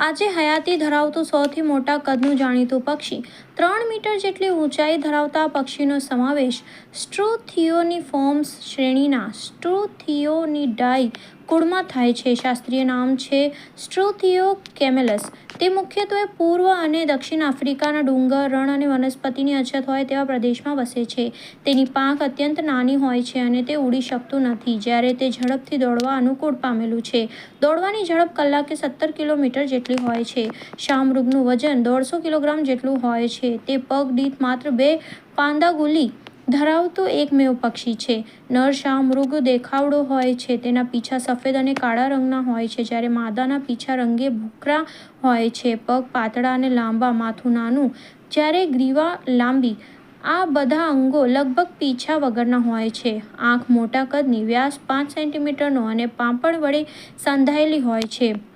આજે હયાતી ધરાવતું સૌથી મોટા કદનું જાણીતું પક્ષી ત્રણ મીટર જેટલી ઊંચાઈ ધરાવતા પક્ષીનો સમાવેશ સ્ટ્રુથિયોનિફોર્મ્સ શ્રેણીના સ્ટ્રુથિયોનિડાઈ કુળમાં થાય છે. શાસ્ત્રીય નામ છે સ્ટ્રુથિયો કેમેલસ તે મુખ્યત્વે પૂર્વ અને દક્ષિણ આફ્રિકાના ડુંગર, રણ અને વનસ્પતિની અછત હોય તેવા પ્રદેશમાં વસે છે. તેની પાંખ અત્યંત નાની હોય છે અને તે ઉડી શકતું નથી, જ્યારે તે ઝડપથી દોડવા અનુકૂળ પામેલું છે. દોડવાની ઝડપ કલાકે સત્તર કિલોમીટર જેટલી હોય છે. શામૃગનું વજન દોઢસો કિલોગ્રામ જેટલું હોય છે. તે પગ દીઠ માત્ર બે પાંદાગુલી ધરાવતું એકમેવ પક્ષી છે. નર શામૃગ દેખાવડો હોય છે. તેના પીછા સફેદ અને કાળા રંગના હોય છે. જ્યારે માદાના પીછા રંગે ભૂખરા હોય છે. પગ પાતળા અને લાંબા, માથું નાનું. જ્યારે ગ્રીવા, લાંબી. આ બધા અંગો લગભગ પીછા વગરના હોય છે. આંખ મોટા કદની, વ્યાસ પાંચ સેન્ટીમીટરનો અને પાંપણ વડે સંધાયેલી હોય છે.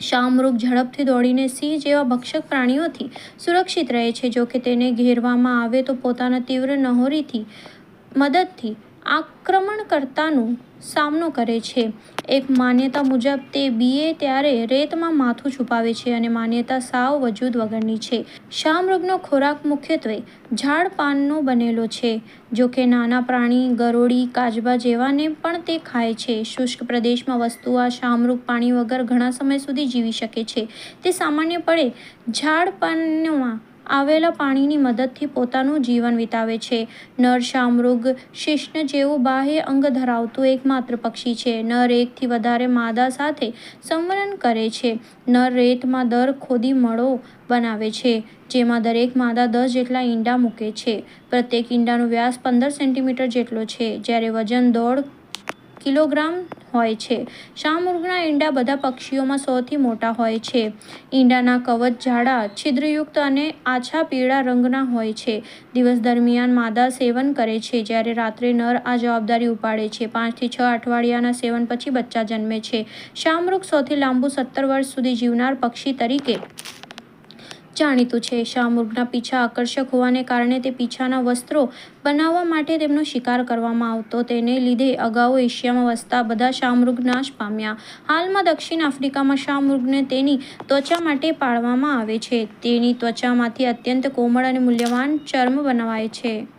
શામૃગ ઝડપથી દોડીને સિંહ જેવા ભક્ષક પ્રાણીઓથી સુરક્ષિત રહે છે. જો કે તેને ઘેરવામાં આવે તો પોતાના તીવ્ર નહોરીથી, મદદથી આક્રમણકર્તાનો સામનો કરે છે. એક માન્યતા મુજબ તે બીએ ત્યારે રેતમાં માથું છુપાવે છે અને માન્યતા સાવ વજૂદ વગરની છે. શામૃગનો ખોરાક મુખ્યત્વે ઝાડ પાનનો બનેલો છે, જો કે નાના પ્રાણી, ગરોળી, કાજબા જેવાને પણ તે ખાય છે. શુષ્ક પ્રદેશમાં વસ્તુ આ શામૃગ પાણી વગર ઘણા સમય સુધી જીવી શકે છે. તે સામાન્યપણે ઝાડ પાનમાં આવેલા પાણીની મદદથી પોતાનું જીવન વિતાવે છે. નર શામૃગ શિષ્ણ જેવું બાહ્ય અંગ ધરાવતું એકમાત્ર પક્ષી છે. નર એકથી વધારે માદા સાથે સંવનન કરે છે. નર રેતમાં દર ખોદી મળો બનાવે છે, જેમાં દરેક માદા દસ જેટલા ઈંડા મૂકે છે. પ્રત્યેક ઈંડાનો વ્યાસ પંદર સેન્ટીમીટર જેટલો છે. જ્યારે વજન દોઢ કિલોગ્રામ હોય છે. શામૃગના ઈંડા બધા પક્ષીઓમાં સૌથી મોટા હોય છે. ઈંડાના કવચ જાડા છિદ્રયુક્ત અને આછા પીળા રંગના હોય છે. દિવસ દરમિયાન માદા સેવન કરે છે, જ્યારે રાત્રે નર આ જવાબદારી ઉપાડે છે. પાંચથી છ અઠવાડિયાના સેવન પછી બચ્ચા જન્મે છે. શામૃગ સૌથી લાંબુ સત્તર વર્ષ સુધી જીવનાર પક્ષી તરીકે જાણીતું છે. શામૃગના પીછા આકર્ષક હોવાને કારણે તે પીછાના વસ્ત્રો બનાવવા માટે તેમનો શિકાર કરવામાં આવતો. તેને લીધે અગાઉ એશિયામાં વસતા બધા શામૃગ નાશ પામ્યા. હાલમાં દક્ષિણ આફ્રિકામાં શાહમૃગને તેની ત્વચા માટે પાળવામાં આવે છે. તેની ત્વચામાંથી અત્યંત કોમળ અને મૂલ્યવાન ચર્મ બનાવાય છે.